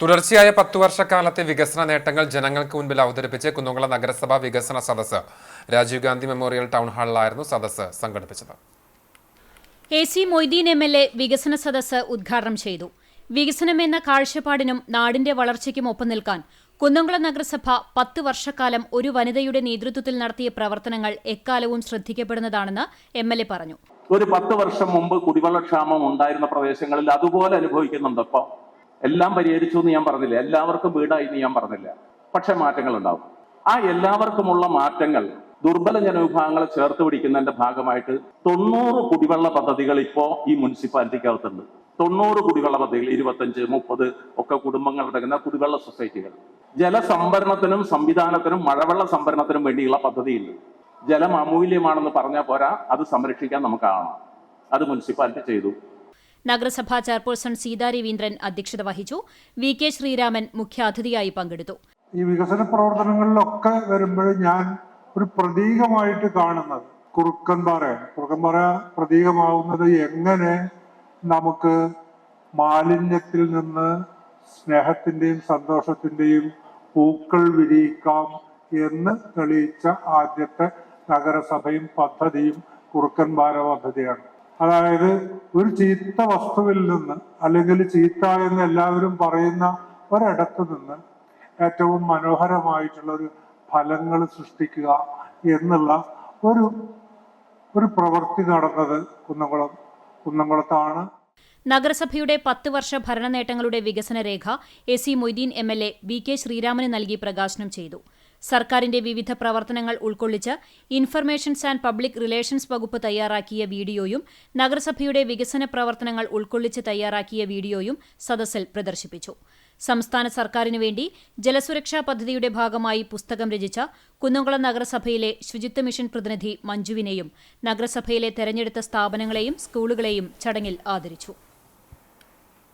തുടർച്ചയായ പത്തു വർഷക്കാലത്തെ വികസന നേട്ടങ്ങൾ ജനങ്ങൾക്ക് മുൻപിൽ അവതരിപ്പിച്ച് കുന്നുകുളം നഗരസഭ വികസന സദസ്സ് രാജീവ് ഗാന്ധി മെമ്മോറിയൽ ടൗൺ ഹാളിലായിരുന്നു സദസ്സ് സംഘടിപ്പിച്ചത്. A C Moideen M L A വികസന സദസ്സ് ഉദ്ഘാടനം ചെയ്തു. വികസനമെന്ന കാഴ്ചപ്പാടിനും നാടിന്റെ വളർച്ചയ്ക്കും ഒപ്പം നിൽക്കാൻ കുന്നംകുളം നഗരസഭ പത്ത് വർഷക്കാലം ഒരു വനിതയുടെ നേതൃത്വത്തിൽ നടത്തിയ പ്രവർത്തനങ്ങൾ എക്കാലവും ശ്രദ്ധിക്കപ്പെടുന്നതാണെന്ന് എം എൽ എ പറഞ്ഞു. ഒരു പത്ത് വർഷം മുമ്പ് കുടിവെള്ളക്ഷാമം ഉണ്ടായിരുന്ന പ്രദേശങ്ങളിൽ അതുപോലെ അനുഭവിക്കുന്നുണ്ട് ഇപ്പൊ. എല്ലാം പരിഹരിച്ചു എന്ന് ഞാൻ പറഞ്ഞില്ല? എല്ലാവർക്കും വീടായി എന്ന് ഞാൻ പറഞ്ഞില്ല? പക്ഷെ മാറ്റങ്ങൾ ഉണ്ടാവും. ആ എല്ലാവർക്കുമുള്ള മാറ്റങ്ങൾ ദുർബല ജനവിഭാഗങ്ങളെ ചേർത്ത് പിടിക്കുന്നതിന്റെ ഭാഗമായിട്ട് തൊണ്ണൂറ് കുടിവെള്ള പദ്ധതികൾ ഇപ്പോ ഈ മുനിസിപ്പാലിറ്റിക്കകത്തുണ്ട്. തൊണ്ണൂറ് കുടിവെള്ള പദ്ധതികൾ ഇരുപത്തഞ്ച് മുപ്പത് ഒക്കെ കുടുംബങ്ങൾ അടങ്ങുന്ന കുടിവെള്ള സൊസൈറ്റികൾ. ജലസംഭരണത്തിനും സംവിധാനത്തിനും മഴവെള്ള സംഭരണത്തിനും വേണ്ടിയുള്ള പദ്ധതിയുണ്ട്. ജലം അമൂല്യമാണെന്ന് പറഞ്ഞാൽ പോരാ അത് സംരക്ഷിക്കാൻ നമുക്കാവണം അത് മുനിസിപ്പാലിറ്റി ചെയ്തു. നഗരസഭാ ചെയർപേഴ്സൺ സീതാ രവീന്ദ്രൻ അധ്യക്ഷത വഹിച്ചു. വി കെ ശ്രീരാമൻ മുഖ്യാതിഥിയായി പങ്കെടുത്തു. ഈ വികസന പ്രവർത്തനങ്ങളിലൊക്കെ വരുമ്പോൾ ഞാൻ ഒരു പ്രതീകമായിട്ട് കാണുന്നത് കുറുക്കൻപാറയാണ് കുറുക്കൻപാറ പ്രതീകമാവുന്നത് എങ്ങനെ നമുക്ക് മാലിന്യത്തിൽ നിന്ന് സ്നേഹത്തിന്റെയും സന്തോഷത്തിന്റെയും പൂക്കൾ വിരിയിക്കാം എന്ന് തെളിയിച്ച ആദ്യത്തെ നഗരസഭയും പദ്ധതിയും കുറുക്കൻപാറ പദ്ധതിയാണ്. അതായത് ഒരു ചീത്ത വസ്തുവിൽ നിന്ന് അല്ലെങ്കിൽ ചീത്ത എന്ന് എല്ലാവരും പറയുന്ന ഒരിടത്ത് നിന്ന് ഏറ്റവും മനോഹരമായിട്ടുള്ള ഒരു ഫലങ്ങൾ സൃഷ്ടിക്കുക എന്നുള്ള ഒരു ഒരു പ്രവൃത്തി നടന്നത് കുന്നംകുളം കുന്നംകുളത്താണ്. നഗരസഭയുടെ പത്ത് വർഷ ഭരണ നേട്ടങ്ങളുടെ വികസന രേഖ A C Moideen M L A V K ശ്രീരാമന് നൽകി പ്രകാശനം ചെയ്തു. സർക്കാരിന്റെ വിവിധ പ്രവർത്തനങ്ങൾ ഉൾക്കൊള്ളിച്ച് ഇൻഫർമേഷൻസ് ആൻഡ് പബ്ലിക് റിലേഷൻസ് വകുപ്പ് തയ്യാറാക്കിയ വീഡിയോയും നഗരസഭയുടെ വികസന പ്രവർത്തനങ്ങൾ ഉൾക്കൊള്ളിച്ച് തയ്യാറാക്കിയ വീഡിയോയും സദസ്സിൽ പ്രദർശിപ്പിച്ചു. സംസ്ഥാന സർക്കാരിനു വേണ്ടി ജലസുരക്ഷാ പദ്ധതിയുടെ ഭാഗമായി പുസ്തകം രചിച്ച കുന്നംകുളം നഗരസഭയിലെ ശുചിത്വ മിഷൻ പ്രതിനിധി മഞ്ജുവിനെയും നഗരസഭയിലെ തെരഞ്ഞെടുത്ത സ്ഥാപനങ്ങളെയും സ്കൂളുകളെയും ചടങ്ങിൽ ആദരിച്ചു.